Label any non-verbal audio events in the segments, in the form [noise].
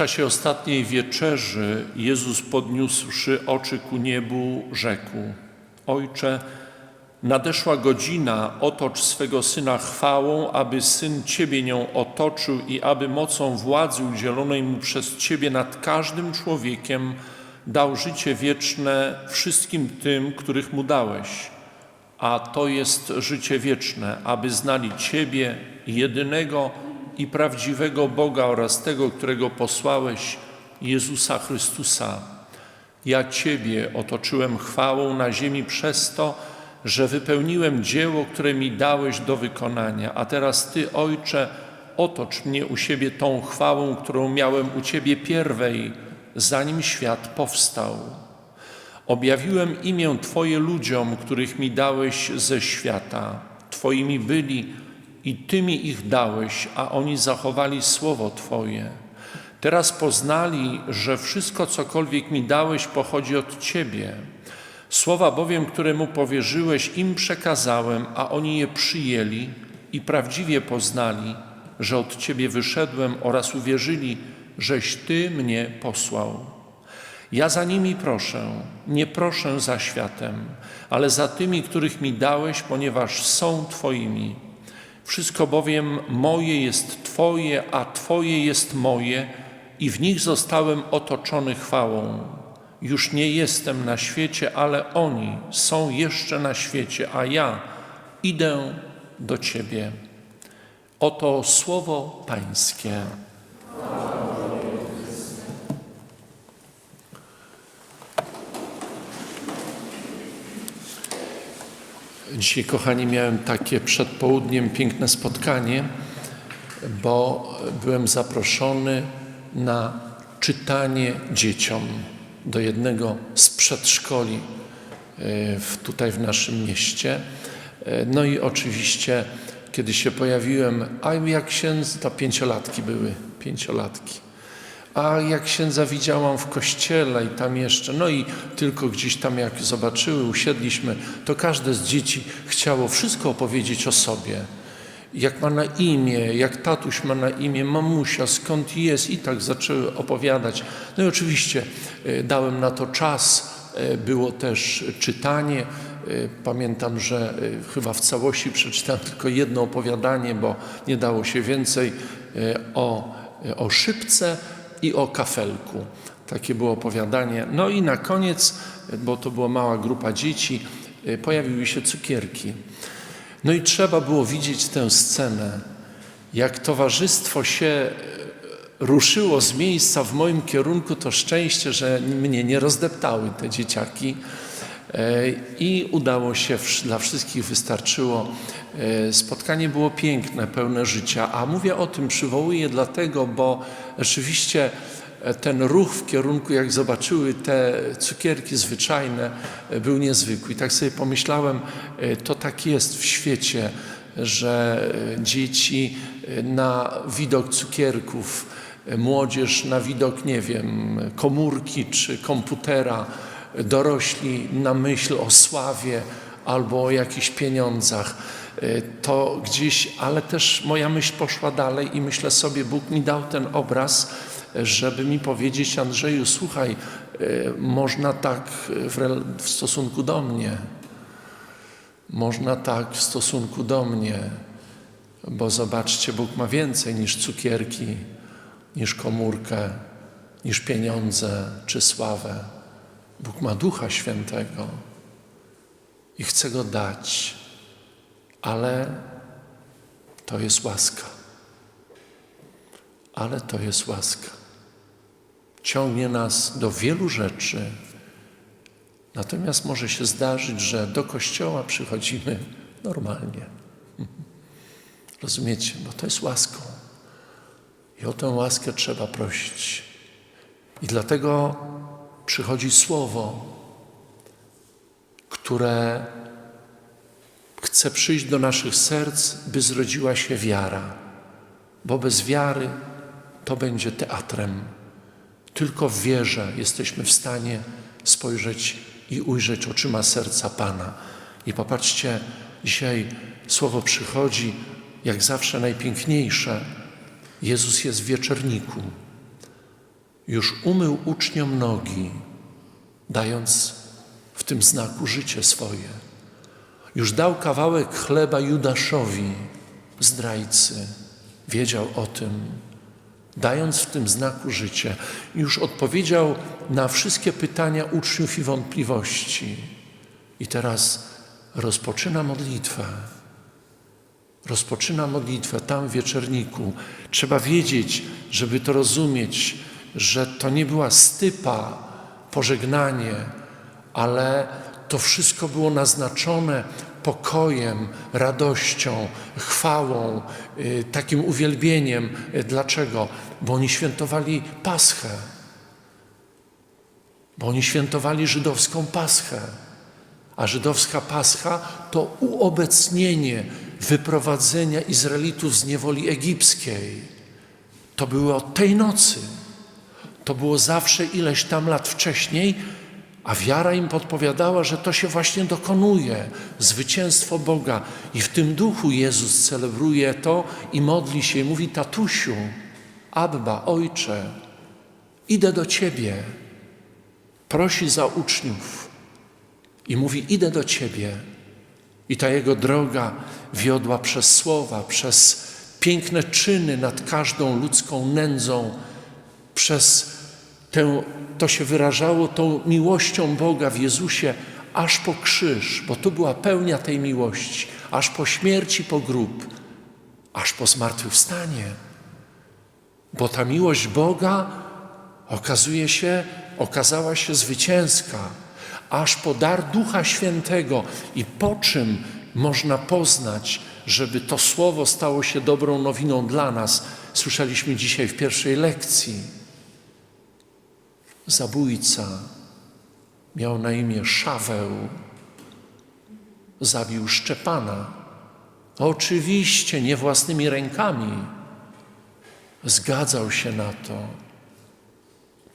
czasie ostatniej wieczerzy Jezus podniósłszy oczy ku niebu, rzekł: Ojcze, nadeszła godzina, otocz swego syna chwałą, aby syn Ciebie nią otoczył i aby mocą władzy udzielonej mu przez Ciebie nad każdym człowiekiem dał życie wieczne wszystkim tym, których mu dałeś. A to jest życie wieczne, aby znali Ciebie, jedynego i prawdziwego Boga oraz tego, którego posłałeś, Jezusa Chrystusa. Ja Ciebie otoczyłem chwałą na ziemi przez to, że wypełniłem dzieło, które mi dałeś do wykonania. A teraz Ty, Ojcze, otocz mnie u siebie tą chwałą, którą miałem u Ciebie pierwej, zanim świat powstał. Objawiłem imię Twoje ludziom, których mi dałeś ze świata. Twoimi byli i Tymi ich dałeś, a oni zachowali słowo Twoje. Teraz poznali, że wszystko, cokolwiek mi dałeś, pochodzi od Ciebie. Słowa bowiem, które mu powierzyłeś, im przekazałem, a oni je przyjęli i prawdziwie poznali, że od Ciebie wyszedłem oraz uwierzyli, żeś Ty mnie posłał. Ja za nimi proszę, nie proszę za światem, ale za tymi, których mi dałeś, ponieważ są Twoimi. Wszystko bowiem moje jest Twoje, a Twoje jest moje i w nich zostałem otoczony chwałą. Już nie jestem na świecie, ale oni są jeszcze na świecie, a ja idę do Ciebie. Oto słowo Pańskie. Dzisiaj, kochani, miałem takie przed południem piękne spotkanie, bo byłem zaproszony na czytanie dzieciom do jednego z przedszkoli e, w, tutaj w naszym mieście. E, No i oczywiście, kiedy się pojawiłem, a jak księdz, to pięciolatki były, pięciolatki. A jak księdza widziałam w kościele i tam jeszcze, no i tylko gdzieś tam jak zobaczyły, usiedliśmy, to każde z dzieci chciało wszystko opowiedzieć o sobie. Jak ma na imię, jak tatuś ma na imię, mamusia, skąd jest i tak zaczęły opowiadać. No i oczywiście e, dałem na to czas, e, było też czytanie. E, Pamiętam, że chyba w całości przeczytałem tylko jedno opowiadanie, bo nie dało się więcej o, o szybce i o kafelku. Takie było opowiadanie. No i na koniec, bo to była mała grupa dzieci, e, pojawiły się cukierki. No i trzeba było widzieć tę scenę, jak towarzystwo się e, ruszyło z miejsca w moim kierunku, to szczęście, że mnie nie rozdeptały te dzieciaki. E, I udało się, dla wszystkich wystarczyło. E, Spotkanie było piękne, pełne życia. A mówię o tym, przywołuję dlatego, bo rzeczywiście e, ten ruch w kierunku, jak zobaczyły te cukierki zwyczajne, był niezwykły. I tak sobie pomyślałem, to tak jest w świecie, że dzieci na widok cukierków, młodzież na widok, nie wiem, komórki czy komputera, dorośli na myśl o sławie albo o jakichś pieniądzach. E, To gdzieś, ale też moja myśl poszła dalej i myślę sobie, Bóg mi dał ten obraz, żeby mi powiedzieć, Andrzeju, słuchaj, e, można tak w, w stosunku do mnie. Można tak w stosunku do mnie, bo zobaczcie, Bóg ma więcej niż cukierki, niż komórkę, niż pieniądze czy sławę. Bóg ma Ducha Świętego i chce go dać, ale to jest łaska. Ale to jest łaska. Ciągnie nas do wielu rzeczy, natomiast może się zdarzyć, że do kościoła przychodzimy normalnie. [laughs] Rozumiecie? Bo to jest łaską. I o tę łaskę trzeba prosić. I dlatego przychodzi słowo, które chce przyjść do naszych serc, by zrodziła się wiara. Bo bez wiary to będzie teatrem. Tylko w wierze jesteśmy w stanie spojrzeć i ujrzeć oczyma serca Pana. I popatrzcie, dzisiaj słowo przychodzi, jak zawsze najpiękniejsze. Jezus jest w wieczerniku. Już umył uczniom nogi, dając w tym znaku życie swoje. Już dał kawałek chleba Judaszowi, zdrajcy. Wiedział o tym, dając w tym znaku życie. Już odpowiedział na wszystkie pytania uczniów i wątpliwości. I teraz rozpoczyna modlitwę. Rozpoczyna modlitwę tam w wieczerniku. Trzeba wiedzieć, żeby to rozumieć, że to nie była stypa, pożegnanie, ale to wszystko było naznaczone pokojem, radością, chwałą, y, takim uwielbieniem. Y, Dlaczego? Bo oni świętowali Paschę. Bo oni świętowali żydowską Paschę. A żydowska Pascha to uobecnienie wyprowadzenia Izraelitów z niewoli egipskiej. To było tej nocy. To było zawsze ileś tam lat wcześniej, a wiara im podpowiadała, że to się właśnie dokonuje. Zwycięstwo Boga. I w tym duchu Jezus celebruje to i modli się i mówi: Tatusiu, Abba, Ojcze, idę do Ciebie. Prosi za uczniów i mówi: Idę do Ciebie. I ta jego droga wiodła przez słowa, przez piękne czyny nad każdą ludzką nędzą, przez tę, to się wyrażało tą miłością Boga w Jezusie, aż po krzyż, bo to była pełnia tej miłości, aż po śmierci, po grób, aż po zmartwychwstanie. Bo ta miłość Boga okazuje się, okazała się zwycięska, aż po dar Ducha Świętego i po czym można poznać, żeby to słowo stało się dobrą nowiną dla nas, słyszeliśmy dzisiaj w pierwszej lekcji. Zabójca miał na imię Szaweł, zabił Szczepana. Oczywiście nie własnymi rękami. Zgadzał się na to.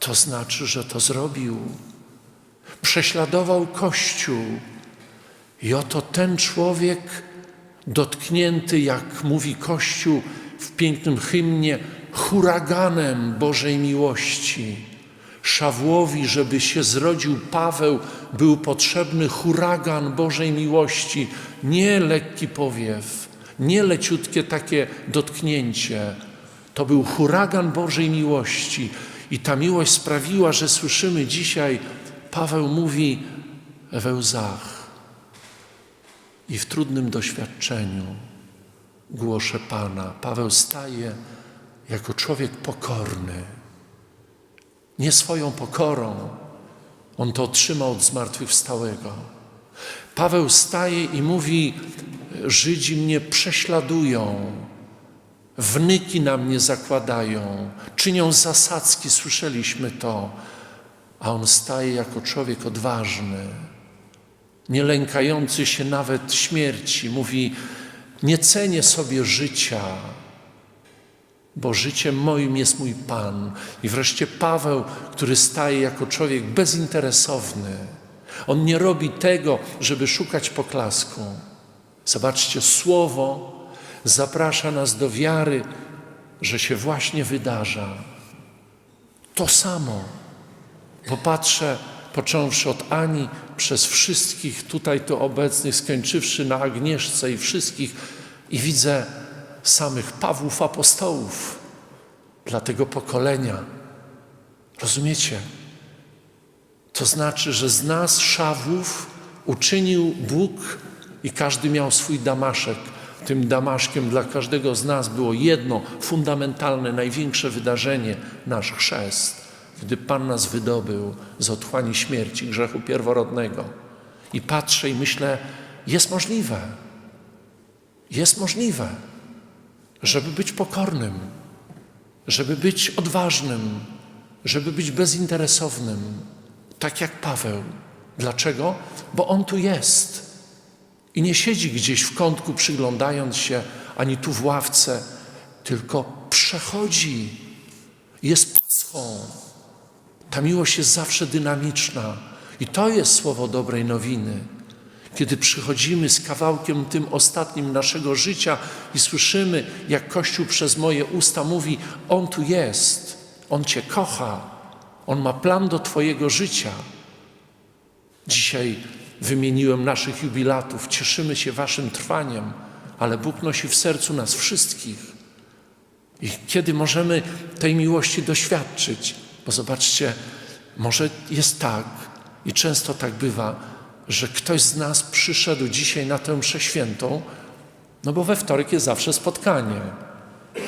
To znaczy, że to zrobił. Prześladował Kościół. I oto ten człowiek dotknięty, jak mówi Kościół w pięknym hymnie, huraganem Bożej miłości. Szawłowi, żeby się zrodził Paweł, był potrzebny huragan Bożej miłości, nie lekki powiew, nie leciutkie takie dotknięcie. To był huragan Bożej miłości. I ta miłość sprawiła, że słyszymy dzisiaj, Paweł mówi we łzach i w trudnym doświadczeniu głoszę Pana. Paweł staje jako człowiek pokorny. Nie swoją pokorą, on to otrzymał od zmartwychwstałego. Paweł staje i mówi: Żydzi mnie prześladują, wnyki na mnie zakładają, czynią zasadzki, słyszeliśmy to. A on staje jako człowiek odważny, nie lękający się nawet śmierci. Mówi: Nie cenię sobie życia, bo życiem moim jest mój Pan. I wreszcie Paweł, który staje jako człowiek bezinteresowny. On nie robi tego, żeby szukać poklasku. Zobaczcie, słowo zaprasza nas do wiary, że się właśnie wydarza. To samo. Popatrzę, począwszy od Ani, przez wszystkich tutaj tu obecnych, skończywszy na Agnieszce i wszystkich, i widzę samych Pawłów apostołów dla tego pokolenia. Rozumiecie? To znaczy, że z nas Szawłów uczynił Bóg i każdy miał swój damaszek. Tym damaszkiem dla każdego z nas było jedno fundamentalne, największe wydarzenie nasz chrzest, gdy Pan nas wydobył z otchłani śmierci, grzechu pierworodnego. I patrzę i myślę, jest możliwe. Jest możliwe żeby być pokornym, żeby być odważnym, żeby być bezinteresownym, tak jak Paweł. Dlaczego? Bo on tu jest i nie siedzi gdzieś w kątku przyglądając się, ani tu w ławce, tylko przechodzi, jest paschą. Ta miłość jest zawsze dynamiczna i to jest słowo dobrej nowiny kiedy przychodzimy z kawałkiem tym ostatnim naszego życia i słyszymy, jak Kościół przez moje usta mówi: On tu jest, On Cię kocha, On ma plan do Twojego życia. Dzisiaj wymieniłem naszych jubilatów, cieszymy się Waszym trwaniem, ale Bóg nosi w sercu nas wszystkich. I kiedy możemy tej miłości doświadczyć? Bo zobaczcie, może jest tak, i często tak bywa, że ktoś z nas przyszedł dzisiaj na tę mszę świętą, no bo we wtorek jest zawsze spotkanie.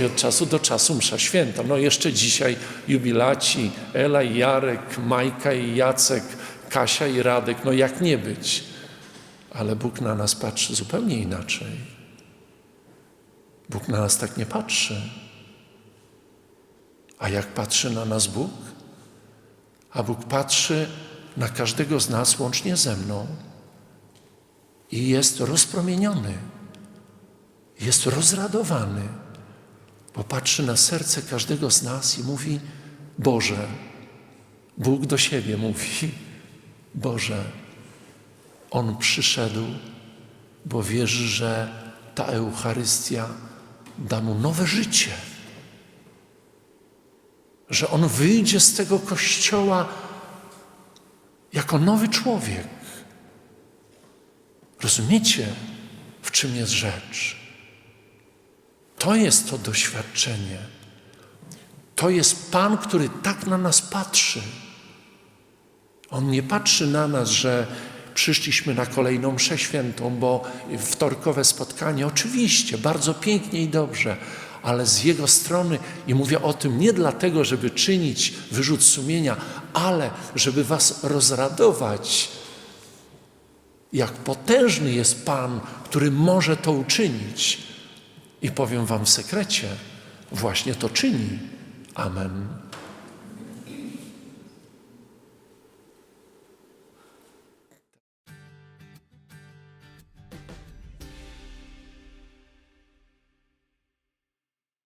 I od czasu do czasu msza święta. No jeszcze dzisiaj jubilaci, Ela i Jarek, Majka i Jacek, Kasia i Radek, no jak nie być? Ale Bóg na nas patrzy zupełnie inaczej. Bóg na nas tak nie patrzy. A jak patrzy na nas Bóg? A Bóg patrzy na każdego z nas łącznie ze mną i jest rozpromieniony, jest rozradowany, bo patrzy na serce każdego z nas i mówi: Boże, Bóg do siebie mówi: Boże, On przyszedł, bo wierzy, że ta Eucharystia da mu nowe życie że on wyjdzie z tego kościoła jako nowy człowiek. Rozumiecie, w czym jest rzecz? To jest to doświadczenie. To jest Pan, który tak na nas patrzy. On nie patrzy na nas, że przyszliśmy na kolejną mszę świętą, bo wtorkowe spotkanie, oczywiście, bardzo pięknie i dobrze, ale z Jego strony, i mówię o tym nie dlatego, żeby czynić wyrzut sumienia, ale żeby Was rozradować, jak potężny jest Pan, który może to uczynić. I powiem Wam w sekrecie, właśnie to czyni. Amen.